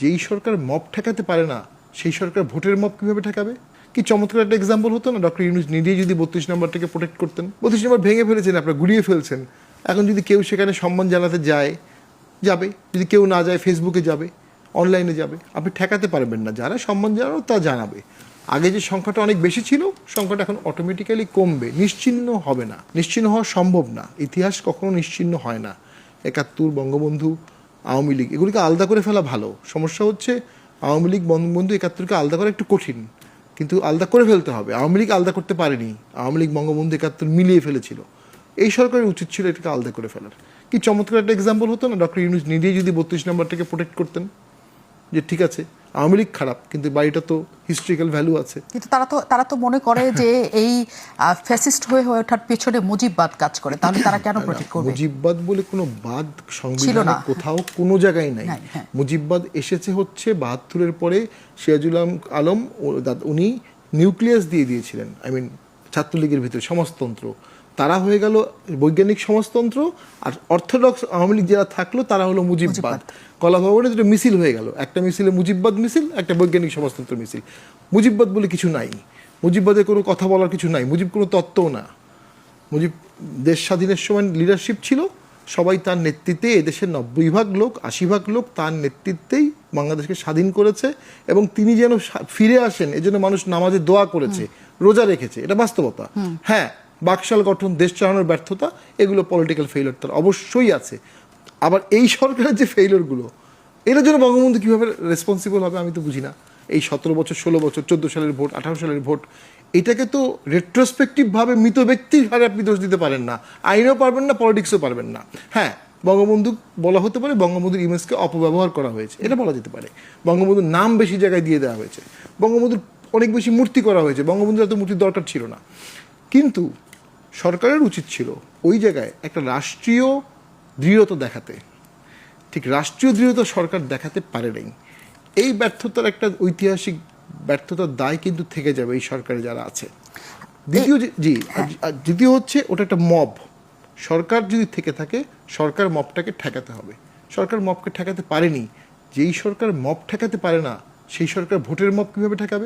যেই সরকার মব ঠেকাতে পারে না, সেই সরকার ভোটের মব কীভাবে ঠেকাবে? কি চমৎকার একটা এক্সাম্পল হতো না? ডক্টর ইউনুস নিজেই যদি বত্রিশ নম্বরটাকে প্রোটেক্ট করতেন। বত্রিশ নম্বর ভেঙে ফেলেছেন, আপনারা গুড়িয়ে ফেলছেন। এখন যদি কেউ সেখানে সম্মান জানাতে যায়, যাবে। যদি কেউ না যায় ফেসবুকে যাবে অনলাইনে যাবে। আপনি ঠেকাতে পারবেন না। যারা সম্মান জানানো তা জানাবে। আগে যে সংখ্যাটা অনেক বেশি ছিল, সংখ্যাটা এখন অটোমেটিক্যালি কমবে। নিশ্চিহ্ন হবে না। নিশ্চিহ্ন হওয়া সম্ভব না। ইতিহাস কখনো নিশ্চিহ্ন হয় না। একাত্তর বঙ্গবন্ধু আওয়ামী লীগ, এগুলিকে আলাদা করে ফেলা ভালো। সমস্যা হচ্ছে আওয়ামী লীগ বঙ্গবন্ধু একাত্তরকে আলাদা করা একটু কঠিন, কিন্তু আলাদা করে ফেলতে হবে। আওয়ামী লীগ আলাদা করতে পারেনি। আওয়ামী লীগ বঙ্গবন্ধু একাত্তর মিলিয়ে ফেলেছিল। এই সরকারের উচিত ছিল এটাকে আলাদা করে ফেলার। কি চমৎকার একটা এক্সাম্পল হতো না? ডক্টর ইউনুস নিজেই যদি বত্রিশ নম্বরটাকে প্রোটেক্ট করতেন। যে ঠিক আছে আওয়ামী লীগ খারাপ কিন্তু বাড়িটা তো হিস্ট্রিক্যাল ভ্যালু আছে। কিন্তু তারা তো তারা তো মনে করে যে এই ফ্যাসিস্ট হয়ে হয়ে ওঠার পেছনে মুজিববাদ কাজ করে তাহলে তারা কেন প্রোটেক্ট করবে? মুজিববাদ বলে কোনো বাদ সংবিধানে কোথাও কোনো জায়গায় নাই। হ্যাঁ। মুজিববাদ এসেছে হচ্ছে বাহাত্তরের পরে সিরাজুল আলম আলম উনি নিউক্লিয়াস দিয়ে দিয়েছিলেন। আই মিন ছাত্রলীগের ভিতরে সমাজতন্ত্র। তারা হয়ে গেল বৈজ্ঞানিক সমাজতন্ত্র আর অর্থোডক্স আওয়ামী লীগ যারা থাকল তারা হলো মুজিববাদ। কলা ভবনে দুটো মিছিল হয়ে গেল। একটা মিছিলে মুজিববাদ মিছিল একটা বৈজ্ঞানিক সমাজতন্ত্র মিছিল। মুজিববাদ বলে কিছু নাই। মুজিববাদের কোনো কথা বলার কিছু নাই। মুজিব কোনো তত্ত্বও না। মুজিব দেশ স্বাধীনের সময় লিডারশিপ ছিল। সবাই তার নেতৃত্বে এদেশের নব্বই ভাগ লোক আশি ভাগ লোক তার নেতৃত্বেই বাংলাদেশকে স্বাধীন করেছে এবং তিনি যেন ফিরে আসেন এজন্য মানুষ নামাজে দোয়া করেছে রোজা রেখেছে। এটা বাস্তবতা। হ্যাঁ বাকশাল গঠন দেশ চালানোর ব্যর্থতা এগুলো পলিটিক্যাল ফেইলর তার অবশ্যই আছে। আবার এই সরকারের যে ফেইলরগুলো এটার জন্য বঙ্গবন্ধু কীভাবে রেসপন্সিবল হবে আমি তো বুঝি না। এই সতেরো বছর ষোলো বছর চোদ্দ সালের ভোট আঠারো সালের ভোট এটাকে তো রেট্রোস্পেক্টিভভাবে মৃত ব্যক্তির হারে আপনি দোষ দিতে পারেন না। আইনও পারবেন না পলিটিক্সও পারবেন না। হ্যাঁ বঙ্গবন্ধু বলা হতে পারে বঙ্গবন্ধুর ইমেজকে অপব্যবহার করা হয়েছে। এটা বলা যেতে পারে। বঙ্গবন্ধুর নাম বেশি জায়গায় দিয়ে দেওয়া হয়েছে। বঙ্গবন্ধুর অনেক বেশি মূর্তি করা হয়েছে। বঙ্গবন্ধুর এত মূর্তির দরকার ছিল না। কিন্তু সরকারের উচিত ছিল ওই জায়গায় একটা রাষ্ট্রীয় দৃঢ়তা দেখাতে। ঠিক রাষ্ট্রীয় দৃঢ়তা সরকার দেখাতে পারে নাই। এই ব্যর্থতার একটা ঐতিহাসিক ব্যর্থতার দায় কিন্তু থেকে যাবে এই সরকারে যারা আছে। দ্বিতীয় জি আর দ্বিতীয় হচ্ছে ওটা একটা মব। সরকার যদি থেকে থাকে সরকার মবটাকে ঠেকাতে হবে। সরকার মবকে ঠেকাতে পারেনি। যেই সরকার মব ঠেকাতে পারে না সেই সরকার ভোটের মব কীভাবে ঠেকাবে?